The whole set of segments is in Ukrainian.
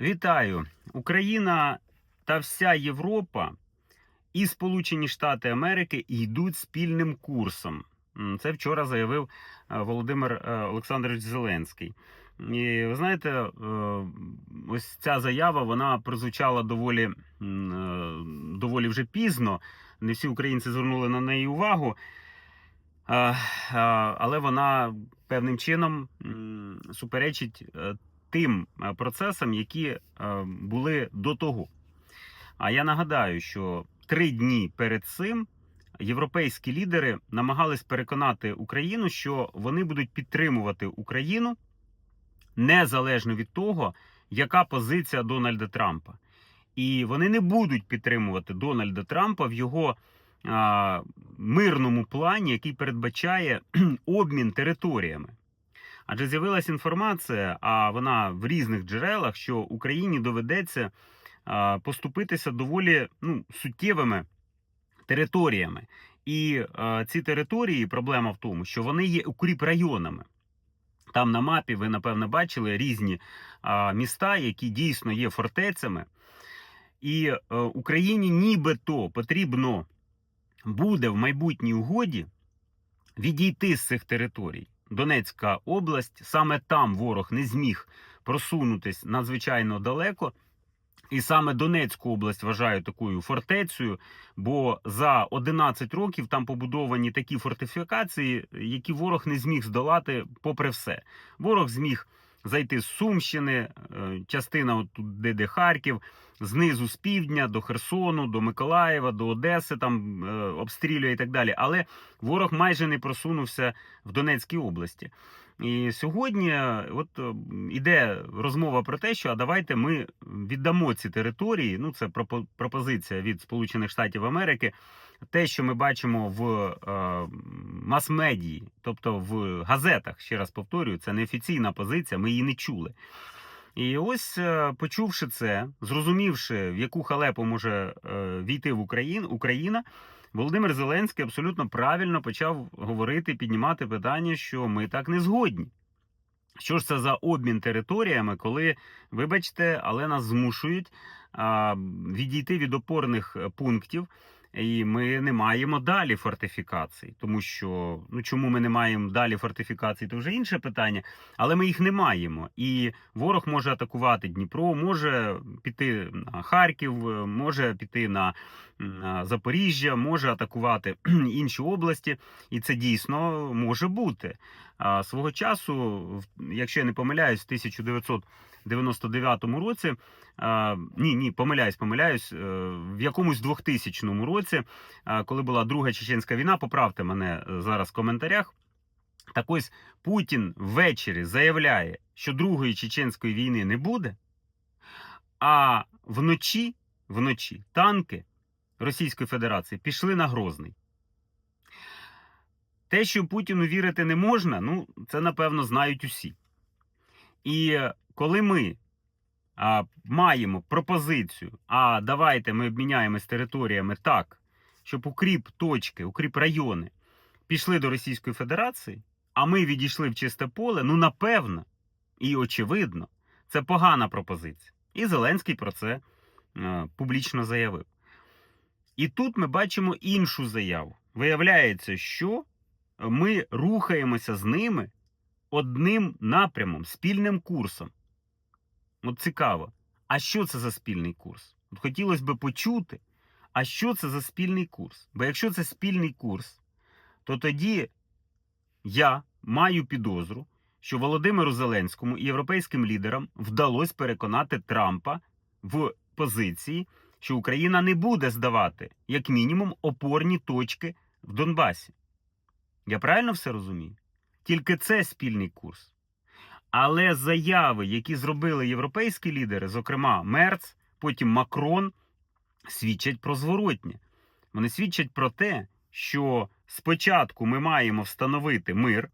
Вітаю! Україна та вся Європа і Сполучені Штати Америки йдуть спільним курсом. Це вчора заявив е, Володимир е, Олександрович Зеленський. І ви знаєте, е, ось ця заява вона прозвучала доволі, доволі вже пізно. Не всі українці звернули на неї увагу. Але вона певним чином суперечить тим е, процесам, які е, були до того. А я нагадаю, що три дні перед цим європейські лідери намагались переконати Україну, що вони будуть підтримувати Україну незалежно від того, яка позиція Дональда Трампа. І вони не будуть підтримувати Дональда Трампа в його а, мирному плані, який передбачає обмін територіями. Адже з'явилася інформація, а вона в різних джерелах, що Україні доведеться поступитися доволі ну, суттєвими територіями. І ці території, проблема в тому, що вони є укріпрайонами. Там на мапі ви, напевно, бачили різні міста, які дійсно є фортецями. І е, Україні нібито потрібно буде в майбутній угоді відійти з цих територій. Донецька область, саме там ворог не зміг просунутись надзвичайно далеко. І саме Донецьку область вважаю такою фортецею, бо за 11 років там побудовані такі фортифікації, які ворог не зміг здолати попри все. Ворог зміг зайти з Сумщини, е, частина тут, де Харків, знизу з півдня до Херсону, до Миколаєва, до Одеси, там е, обстрілює і так далі. Але ворог майже не просунувся в Донецькій області. І сьогодні е, от е, іде розмова про те, що а давайте ми віддамо ці території. Ну, це пропо- пропозиція від Сполучених Штатів Америки. Те, що ми бачимо в е, мас-медії, тобто в газетах, ще раз повторюю, це не офіційна позиція, ми її не чули. І ось, е, почувши це, зрозумівши, в яку халепу може е, війти в Україну, Україна, Володимир Зеленський абсолютно правильно почав говорити, піднімати питання, що ми так не згодні. Що ж це за обмін територіями, коли, вибачте, але нас змушують відійти від опорних е, пунктів, і ми не маємо далі фортифікацій, тому що ну чому ми не маємо далі фортифікацій, то вже інше питання, але ми їх не маємо. І ворог може атакувати Дніпро, може піти на Харків, може піти на Запоріжжя, може атакувати інші області, і це дійсно може бути. А свого часу, якщо я не помиляюсь, 1900 99-му році. Ні, ні, помиляюсь, помиляюсь. Е, в якомусь 2000 році, коли була Друга Чеченська війна, поправте мене е, зараз в коментарях. Так ось Путін ввечері заявляє, що Другої Чеченської війни не буде, а вночі, вночі танки Російської Федерації пішли на Грозний. Те, що Путіну вірити не можна, ну це напевно знають усі. І коли ми а, маємо пропозицію, а давайте ми обміняємось територіями так, щоб укріп точки, укріп райони пішли до Російської Федерації, а ми відійшли в чисте поле, ну напевно і очевидно, це погана пропозиція. І Зеленський про це е, публічно заявив. І тут ми бачимо іншу заяву. Виявляється, що ми рухаємося з ними одним напрямом, спільним курсом. От цікаво. А що це за спільний курс? От хотілося б почути, а що це за спільний курс? Бо якщо це спільний курс, то тоді я маю підозру, що Володимиру Зеленському і європейським лідерам вдалося переконати Трампа в позиції, що Україна не буде здавати, як мінімум, опорні точки в Донбасі. Я правильно все розумію? Тільки це спільний курс. Але заяви, які зробили європейські лідери, зокрема Мерц, потім Макрон, свідчать про зворотнє. Вони свідчать про те, що спочатку ми маємо встановити мир,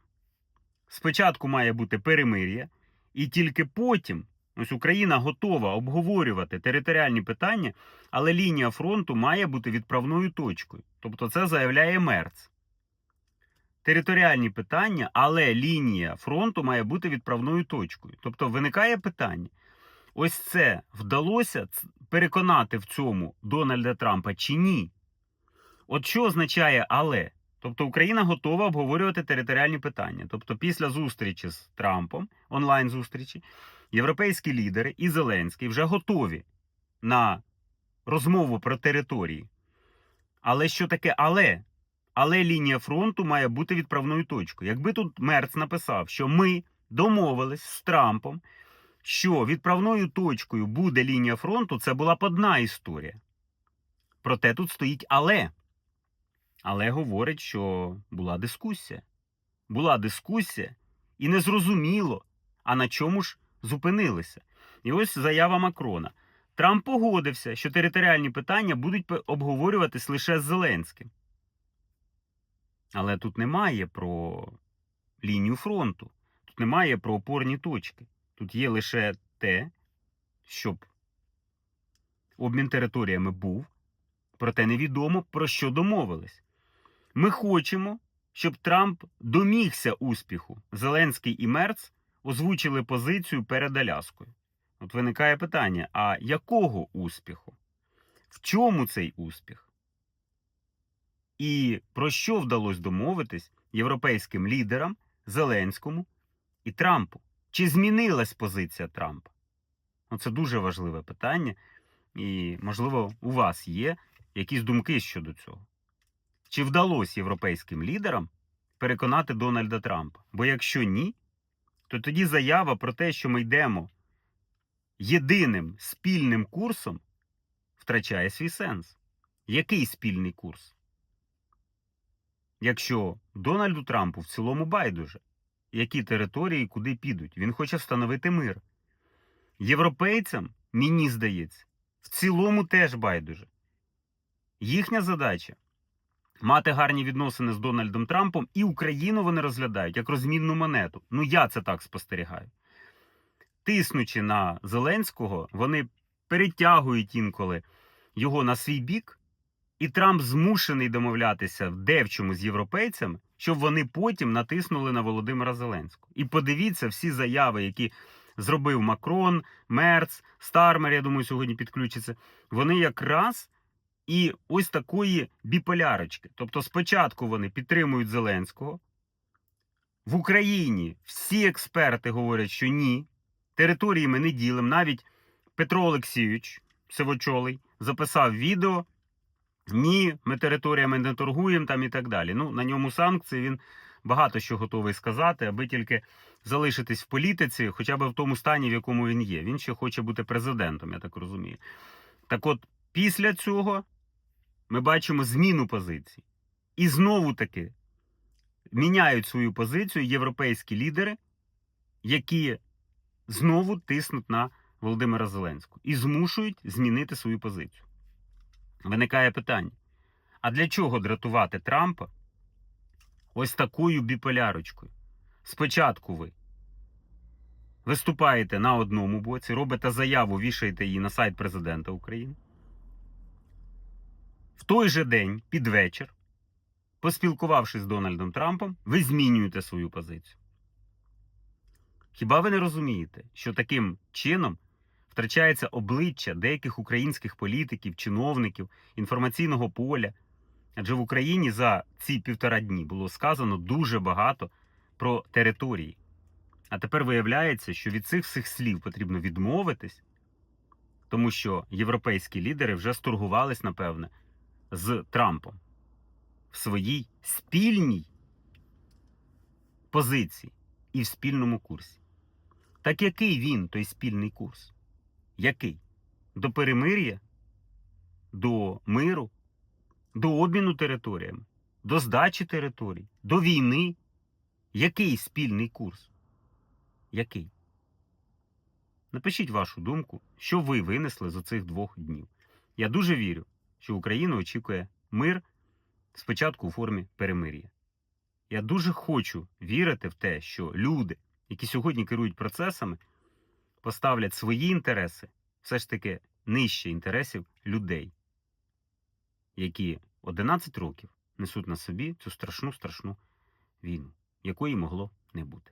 спочатку має бути перемир'я, і тільки потім ось Україна готова обговорювати територіальні питання, але лінія фронту має бути відправною точкою. Тобто це заявляє Мерц територіальні питання, але лінія фронту має бути відправною точкою. Тобто виникає питання: ось це вдалося переконати в цьому Дональда Трампа чи ні? От що означає але? Тобто Україна готова обговорювати територіальні питання. Тобто, після зустрічі з Трампом, онлайн зустрічі, європейські лідери і Зеленський вже готові на розмову про території. Але що таке але? Але лінія фронту має бути відправною точкою. Якби тут Мерц написав, що ми домовились з Трампом, що відправною точкою буде лінія фронту, це була б одна історія. Проте тут стоїть але. Але говорить, що була дискусія. Була дискусія, і незрозуміло, а на чому ж зупинилися. І ось заява Макрона. Трамп погодився, що територіальні питання будуть обговорюватись лише з Зеленським. Але тут немає про лінію фронту, тут немає про опорні точки. Тут є лише те, щоб обмін територіями був, проте невідомо про що домовились. Ми хочемо, щоб Трамп домігся успіху. Зеленський і Мерц озвучили позицію перед Аляскою. От виникає питання: а якого успіху? В чому цей успіх? І про що вдалося домовитись європейським лідерам Зеленському і Трампу? Чи змінилась позиція Трампа? Ну, це дуже важливе питання, і, можливо, у вас є якісь думки щодо цього. Чи вдалося європейським лідерам переконати Дональда Трампа? Бо якщо ні, то тоді заява про те, що ми йдемо єдиним спільним курсом, втрачає свій сенс. Який спільний курс? Якщо Дональду Трампу в цілому байдуже, які території куди підуть, він хоче встановити мир. Європейцям, мені здається, в цілому теж байдуже. Їхня задача мати гарні відносини з Дональдом Трампом, і Україну вони розглядають як розмінну монету. Ну я це так спостерігаю. Тиснучи на Зеленського, вони перетягують інколи його на свій бік, і Трамп змушений домовлятися в чому з європейцями, щоб вони потім натиснули на Володимира Зеленського. І подивіться всі заяви, які зробив Макрон, Мерц, Стармер, я думаю, сьогодні підключиться. Вони якраз і ось такої біполярочки. Тобто, спочатку вони підтримують Зеленського. В Україні всі експерти говорять, що ні, території ми не ділимо. Навіть Петро Олексійович Сивочолий записав відео. Ні, ми територіями не торгуємо там і так далі. Ну, на ньому санкції він багато що готовий сказати, аби тільки залишитись в політиці, хоча б в тому стані, в якому він є. Він ще хоче бути президентом, я так розумію. Так от, після цього ми бачимо зміну позицій. І знову таки міняють свою позицію європейські лідери, які знову тиснуть на Володимира Зеленського і змушують змінити свою позицію. Виникає питання: а для чого дратувати Трампа ось такою біполярочкою? Спочатку ви виступаєте на одному боці, робите заяву, вішаєте її на сайт президента України. В той же день, під вечір, поспілкувавшись з Дональдом Трампом, ви змінюєте свою позицію. Хіба ви не розумієте, що таким чином втрачається обличчя деяких українських політиків, чиновників, інформаційного поля? Адже в Україні за ці півтора дні було сказано дуже багато про території. А тепер виявляється, що від цих всіх слів потрібно відмовитись, тому що європейські лідери вже сторгувались, напевне, з Трампом в своїй спільній позиції і в спільному курсі. Так який він, той спільний курс? Який? До перемир'я? До миру? До обміну територіями? До здачі територій? До війни? Який спільний курс? Який? Напишіть вашу думку, що ви винесли з оцих двох днів. Я дуже вірю, що Україну очікує мир спочатку у формі перемир'я. Я дуже хочу вірити в те, що люди, які сьогодні керують процесами, поставлять свої інтереси все ж таки нижче інтересів людей, які 11 років несуть на собі цю страшну страшну війну, якої могло не бути.